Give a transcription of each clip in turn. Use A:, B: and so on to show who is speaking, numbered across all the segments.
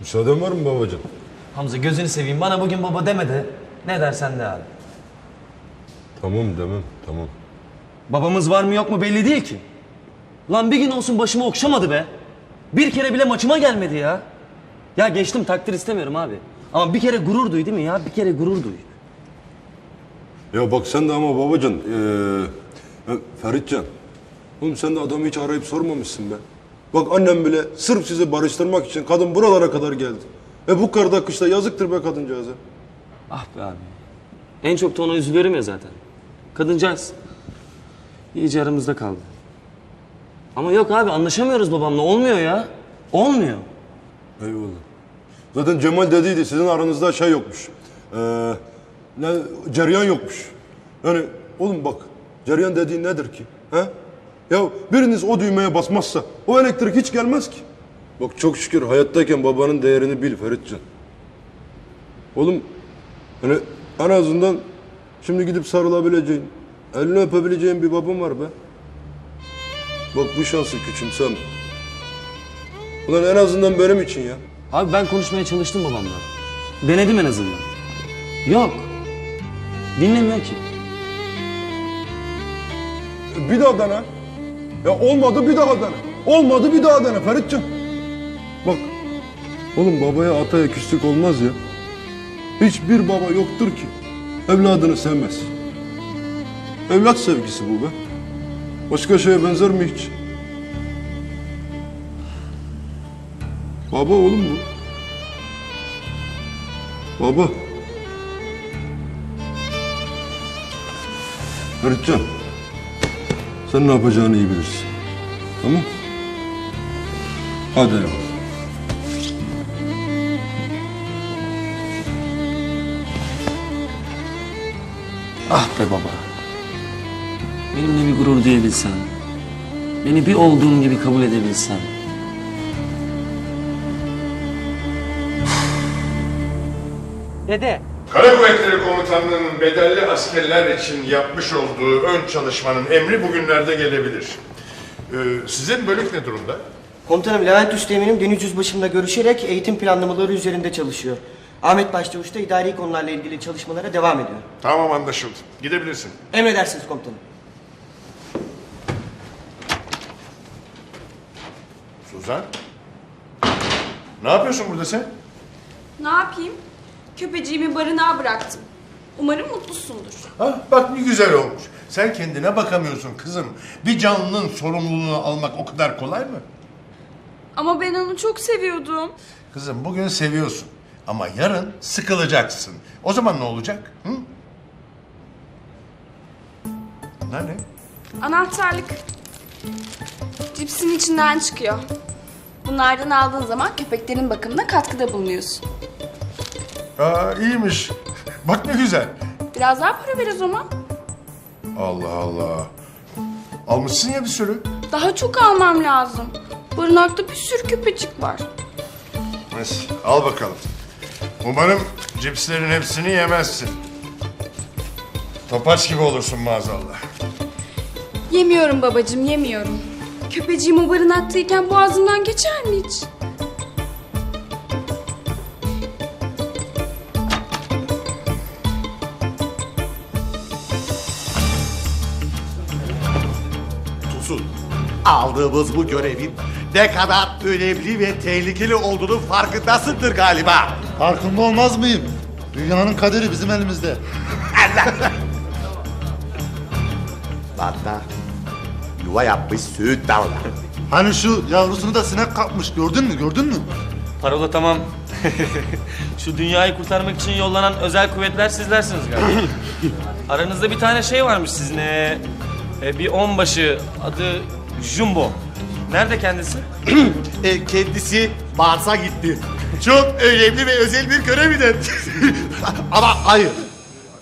A: Müsaaden var mı babacığım?
B: Hamza gözünü seveyim bana bugün baba deme de ne dersen de abi.
A: Tamam demem tamam.
B: Babamız var mı yok mu belli değil ki. Lan bir gün olsun başımı okşamadı be. Bir kere bile maçıma gelmedi ya. Ya geçtim takdir istemiyorum abi. Ama bir kere gurur duy değil mi ya? Bir kere gurur duy.
A: Ya bak sen de ama babacan, ee, e, Feritcan. Oğlum sen de adamı hiç arayıp sormamışsın be. Bak annem bile sırf sizi barıştırmak için kadın buralara kadar geldi. E bu karda kışta yazıktır be kadıncağıza.
B: Ah be abi. En çok da ona üzülüyorum ya zaten. Kadıncağız. İyice aramızda kaldı. Ama yok abi anlaşamıyoruz babamla. Olmuyor ya. Olmuyor.
A: Eyvallah. Zaten Cemal dediydi sizin aranızda şey yokmuş. Ee, ne cereyan yokmuş. Yani oğlum bak cereyan dediğin nedir ki? He? Ya biriniz o düğmeye basmazsa o elektrik hiç gelmez ki. Bak çok şükür hayattayken babanın değerini bil Feritcan. Oğlum hani en azından şimdi gidip sarılabileceğin, elini öpebileceğin bir babam var be. Bak bu şansı küçümseme. Ulan en azından benim için ya.
B: Abi ben konuşmaya çalıştım babamla. Denedim en azından. Yok. Dinlemiyor ki.
A: Bir daha dene. Ya olmadı bir daha dene. Olmadı bir daha dene Feritcan. Bak. Oğlum babaya ataya küslük olmaz ya. Hiçbir baba yoktur ki evladını sevmez. Evlat sevgisi bu be. Başka şeye benzer mi hiç? Baba oğlum bu. Baba. Feritcan. Sen ne yapacağını iyi bilirsin. Tamam? Hadi eyvallah.
B: Ah be baba. Benimle bir gurur duyabilsen. Beni bir olduğum gibi kabul edebilsen.
C: Dede,
D: Kara Kuvvetleri Komutanlığı'nın bedelli askerler için yapmış olduğu ön çalışmanın emri bugünlerde gelebilir. Ee, sizin bölük ne durumda?
C: komutanım Levent Üsteğmen'im Deniz Yüzbaşım'la görüşerek eğitim planlamaları üzerinde çalışıyor. Ahmet Başçavuş da idari konularla ilgili çalışmalara devam ediyor.
D: Tamam anlaşıldı. Gidebilirsin.
C: Emredersiniz komutanım.
D: Suzan. Ne yapıyorsun burada sen?
E: Ne yapayım? Köpeciğimi barınağa bıraktım. Umarım mutlusundur.
D: Ha, bak ne güzel olmuş. Sen kendine bakamıyorsun kızım. Bir canlının sorumluluğunu almak o kadar kolay mı?
E: Ama ben onu çok seviyordum.
D: Kızım bugün seviyorsun. Ama yarın sıkılacaksın. O zaman ne olacak? Hı? Bunlar ne?
E: Anahtarlık. Cipsin içinden çıkıyor. Bunlardan aldığın zaman köpeklerin bakımına katkıda bulunuyorsun.
D: Aa iyiymiş. Bak ne güzel.
E: Biraz daha para ver o zaman.
D: Allah Allah. Almışsın ya bir sürü.
E: Daha çok almam lazım. Barınakta bir sürü köpecik var.
D: Neyse al bakalım. Umarım cipslerin hepsini yemezsin. Topaç gibi olursun maazallah.
E: Yemiyorum babacığım, yemiyorum. Köpeciğim o barınaktayken boğazımdan geçer mi hiç?
F: Tosun, aldığımız bu görevin ne kadar önemli ve tehlikeli olduğunu farkındasındır galiba.
G: Farkında olmaz mıyım? Dünyanın kaderi bizim elimizde.
F: Hatta yuva yapmış Söğüt Dağı'na.
G: Hani şu yavrusunu da sinek kapmış gördün mü gördün mü?
B: Parola tamam. Şu dünyayı kurtarmak için yollanan özel kuvvetler sizlersiniz galiba. Aranızda bir tane şey varmış sizin. ee, e, bir onbaşı adı Jumbo. Nerede kendisi?
F: E, kendisi Mars'a gitti. Çok önemli ve özel bir görevinden. Ama hayır.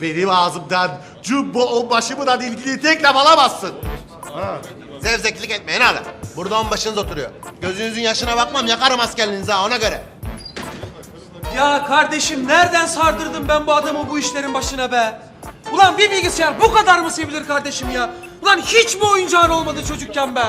F: Benim ağzımdan Jumbo onbaşımla ilgili tek laf alamazsın.
H: Zevzeklik etmeyin hadi. Burada on başınız oturuyor. Gözünüzün yaşına bakmam yakarım askerliğinizi ha ona göre. Ya kardeşim nereden sardırdım ben bu adamı bu işlerin başına be? Ulan bir bilgisayar bu kadar mı sevilir kardeşim ya? Ulan hiç mi oyuncağın olmadı çocukken be?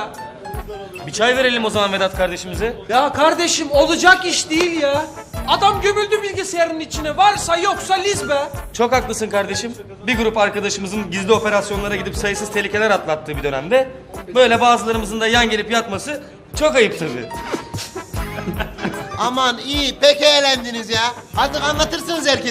B: Bir çay verelim o zaman Vedat kardeşimize.
H: Ya kardeşim olacak iş değil ya. Adam gömüldü bilgisayarın içine. Varsa yoksa liz be.
B: Çok haklısın kardeşim. Bir grup arkadaşımızın gizli operasyonlara gidip sayısız tehlikeler atlattığı bir dönemde böyle bazılarımızın da yan gelip yatması çok ayıp tabii.
I: Aman iyi pek eğlendiniz ya. Artık anlatırsınız herkese.